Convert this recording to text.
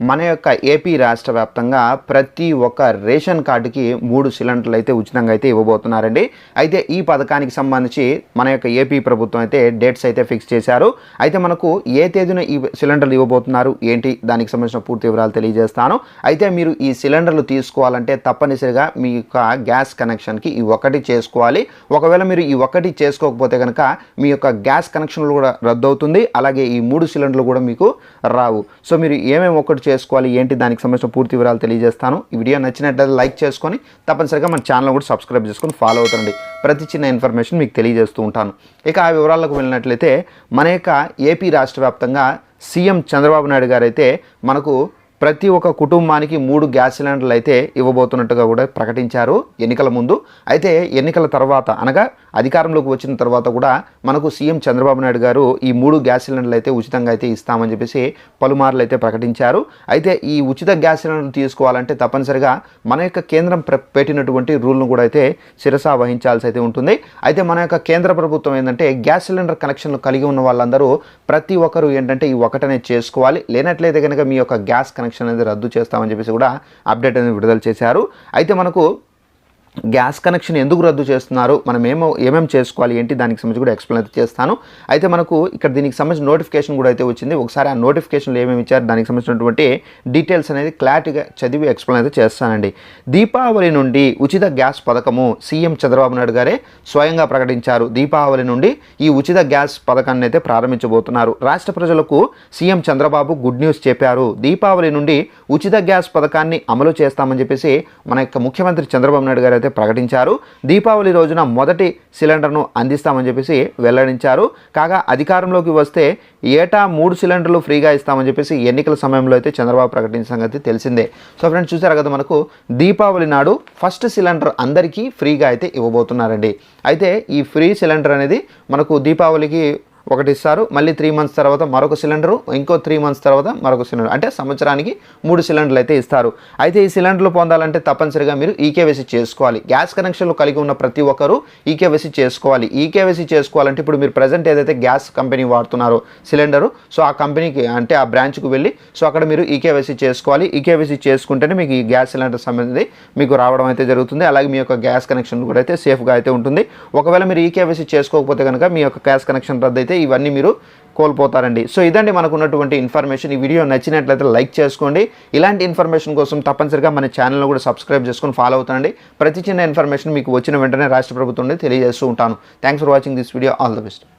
మన యొక్క ఏపీ రాష్ట్ర వ్యాప్తంగా ప్రతి ఒక్క రేషన్ కార్డుకి మూడు సిలిండర్లు అయితే ఉచితంగా అయితే ఇవ్వబోతున్నారండి. అయితే ఈ పథకానికి సంబంధించి మన యొక్క ఏపీ ప్రభుత్వం అయితే డేట్స్ అయితే ఫిక్స్ చేశారు. అయితే మనకు ఏ తేదీన ఈ సిలిండర్లు ఇవ్వబోతున్నారు? ఏంటి? దానికి సంబంధించిన పూర్తి వివరాలు తెలియజేస్తాను. అయితే మీరు ఈ సిలిండర్లు తీసుకోవాలంటే తప్పనిసరిగా మీ యొక్క గ్యాస్ కనెక్షన్కి ఈ ఒకటి చేసుకోవాలి. ఒకవేళ మీరు ఈ ఒకటి చేసుకోకపోతే కనుక మీ యొక్క గ్యాస్ కనెక్షన్లు కూడా రద్దు అవుతుంది అలాగే ఈ మూడు సిలిండర్లు కూడా మీకు రావు. సో మీరు ఏమేమి ఒకటి చేసుకోవాలి ఏంటి దానికి సంబంధించిన పూర్తి వివరాలు తెలియజేస్తాను. ఈ వీడియో నచ్చినట్లయితే లైక్ చేసుకొని తప్పనిసరిగా మన ఛానల్ కూడా సబ్స్క్రైబ్ చేసుకొని ఫాలో అవుతుండండి. ప్రతి చిన్న ఇన్ఫర్మేషన్ మీకు తెలియజేస్తూ ఉంటాను. ఇక ఆ వివరాలకు వెళ్ళినట్లయితే మన యొక్క ఏపీ రాష్ట్ర వ్యాప్తంగా సీఎం చంద్రబాబు నాయుడు గారు అయితే మనకు ప్రతి ఒక్క కుటుంబానికి మూడు గ్యాస్ సిలిండర్లు అయితే ఇవ్వబోతున్నట్టుగా కూడా ప్రకటించారు ఎన్నికల ముందు. అయితే ఎన్నికల తర్వాత అనగా అధికారంలోకి వచ్చిన తర్వాత కూడా మనకు సీఎం చంద్రబాబు నాయుడు గారు ఈ మూడు గ్యాస్ సిలిండర్లు అయితే ఉచితంగా అయితే ఇస్తామని చెప్పేసి పలుమార్లు అయితే ప్రకటించారు. అయితే ఈ ఉచిత గ్యాస్ సిలిండర్లు తీసుకోవాలంటే తప్పనిసరిగా మన యొక్క కేంద్రం పెట్టినటువంటి రూల్ను కూడా అయితే శిరసా వహించాల్సి అయితే ఉంటుంది. అయితే మన యొక్క కేంద్ర ప్రభుత్వం ఏంటంటే గ్యాస్ సిలిండర్ కనెక్షన్లు కలిగి ఉన్న వాళ్ళందరూ ప్రతి ఒక్కరు ఏంటంటే ఈ ఒకటనే చేసుకోవాలి. లేనట్లయితే కనుక మీ యొక్క గ్యాస్ కనెక్షన్ అనేది రద్దు చేస్తామని చెప్పేసి కూడా అప్డేట్ అనేది విడుదల చేశారు. అయితే మనకు గ్యాస్ కనెక్షన్ ఎందుకు రద్దు చేస్తున్నారు? మనం ఏమో ఏమేమి చేసుకోవాలి? ఏంటి? దానికి సంబంధించి కూడా ఎక్స్ప్లెయిన్ అయితే చేస్తాను. అయితే మనకు ఇక్కడ దీనికి సంబంధించిన నోటిఫికేషన్ కూడా అయితే వచ్చింది. ఒకసారి ఆ నోటిఫికేషన్లు ఏమేమి ఇచ్చారు? దానికి సంబంధించినటువంటి డీటెయిల్స్ అనేది క్లారిటీగా చదివి ఎక్స్ప్లెయిన్ అయితే చేస్తానండి. దీపావళి నుండి ఉచిత గ్యాస్ పథకము సీఎం చంద్రబాబు నాయుడు గారే స్వయంగా ప్రకటించారు. దీపావళి నుండి ఈ ఉచిత గ్యాస్ పథకాన్ని అయితే ప్రారంభించబోతున్నారు. రాష్ట్ర ప్రజలకు సీఎం చంద్రబాబు గుడ్ న్యూస్ చెప్పారు. దీపావళి నుండి ఉచిత గ్యాస్ పథకాన్ని అమలు చేస్తామని చెప్పేసి మన యొక్క ముఖ్యమంత్రి చంద్రబాబు నాయుడు గారు అయితే ప్రకటించారు. దీపావళి రోజున మొదటి సిలిండర్ను అందిస్తామని చెప్పేసి వెల్లడించారు. కాగా అధికారంలోకి వస్తే ఏటా మూడు సిలిండర్లు ఫ్రీగా ఇస్తామని చెప్పేసి ఎన్నికల సమయంలో అయితే చంద్రబాబు ప్రకటించిన సంగతి తెలిసిందే. సో ఫ్రెండ్స్ చూసారు కదా మనకు దీపావళి నాడు ఫస్ట్ సిలిండర్ అందరికీ ఫ్రీగా అయితే ఇవ్వబోతున్నారండి. అయితే ఈ ఫ్రీ సిలిండర్ అనేది మనకు దీపావళికి ఒకటి ఇస్తారు మళ్ళీ త్రీ మంత్స్ తర్వాత మరొక సిలిండరు ఇంకో త్రీ మంత్స్ తర్వాత మరొక సిలిండర్ అంటే సంవత్సరానికి మూడు సిలిండర్లు అయితే ఇస్తారు. అయితే ఈ సిలిండర్లు పొందాలంటే తప్పనిసరిగా మీరు ఈకేవైసీ చేసుకోవాలి. గ్యాస్ కనెక్షన్లు కలిగి ఉన్న ప్రతి ఒక్కరూ ఈకేవైసీ చేసుకోవాలి. ఈకేవైసీ చేసుకోవాలంటే ఇప్పుడు మీరు ప్రజెంట్ ఏదైతే గ్యాస్ కంపెనీ వాడుతున్నారో సిలిండరు సో ఆ కంపెనీకి అంటే ఆ బ్రాంచ్కి వెళ్ళి సో అక్కడ మీరు ఈకేవైసీ చేసుకోవాలి. ఈకేవైసీ చేసుకుంటేనే మీకు ఈ గ్యాస్ సిలిండర్ సంబంధించి మీకు రావడం అయితే జరుగుతుంది. అలాగే మీ యొక్క గ్యాస్ కనెక్షన్ కూడా అయితే సేఫ్గా అయితే ఉంటుంది. ఒకవేళ మీరు ఈకేవైసీ చేసుకోకపోతే కనుక మీ యొక్క గ్యాస్ కనెక్షన్ రద్దు అయితే ఇవన్నీ మీరు కోల్పోతారండి. సో ఇదండి మనకు ఉన్నటువంటి ఇన్ఫర్మేషన్. ఈ వీడియో నచ్చినట్లయితే లైక్ చేసుకోండి. ఇలాంటి ఇన్ఫర్మేషన్ కోసం తప్పనిసరిగా మన ఛానల్ను కూడా సబ్స్క్రైబ్ చేసుకొని ఫాలో అవుతానండి ప్రతి చిన్న ఇన్ఫర్మేషన్ మీకు వచ్చిన వెంటనే రాష్ట్ర ప్రభుత్వం తెలియజేస్తూ ఉంటాను. Thanks for watching this video. All the best.